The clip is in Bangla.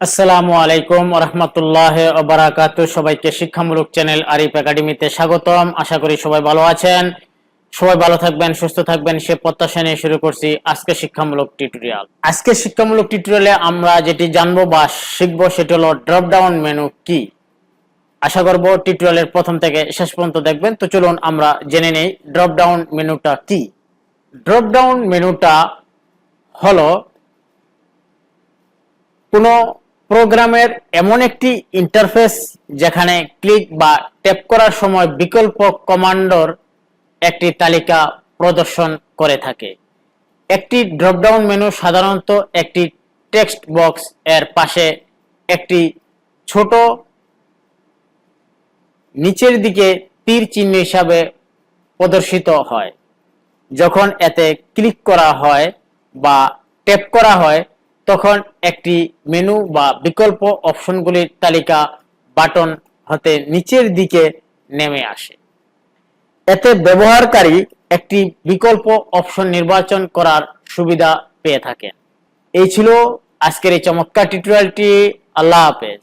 আসসালামু আলাইকুম রহমতুল্লাহ বারাকাতু সবাইকে শিক্ষামূলক চ্যানেল আরিফ একাডেমিতে স্বাগতম। আশা করি সবাই ভালো আছেন। সবাই ভালো থাকবেন, সুস্থ থাকবেন, সে প্রত্যাশা নিয়ে শুরু করছি আজকে শিক্ষামূলক টিউটোরিয়াল। আজকে শিক্ষামূলক টিউটোরিয়ালে আমরা যেটি জানব বা শিখব সেটি হলো ড্রপ ডাউন মেনু কি? আশা করব টিউটোরিয়ালের প্রথম থেকে শেষ পর্যন্ত দেখবেন। তো চলুন আমরা জেনে নেই ড্রপ ডাউন মেনুটা কি। ড্রপ ডাউন মেনুটা হলো কোনো প্রোগ্রামের এমন একটি ইন্টারফেস যেখানে ক্লিক বা ট্যাপ করার সময় বিকল্প কমান্ডর একটি তালিকা প্রদর্শন করে থাকে। একটি ড্রপডাউন মেনু সাধারণত একটি টেক্সট বক্স এর পাশে একটি ছোট নিচের দিকে তীর চিহ্ন হিসাবে প্রদর্শিত হয়। যখন এতে ক্লিক করা হয় বা ট্যাপ করা হয় তখন একটি মেনু বা বিকল্প অপশনগুলির তালিকা বাটন হতে নিচের দিকে নেমে আসে। এতে ব্যবহারকারী একটি বিকল্প অপশন নির্বাচন করার সুবিধা পেয়ে থাকেন। এই ছিল আজকের এই চমৎকার টিউটোরিয়ালটি আল্লাহ হাফেজ।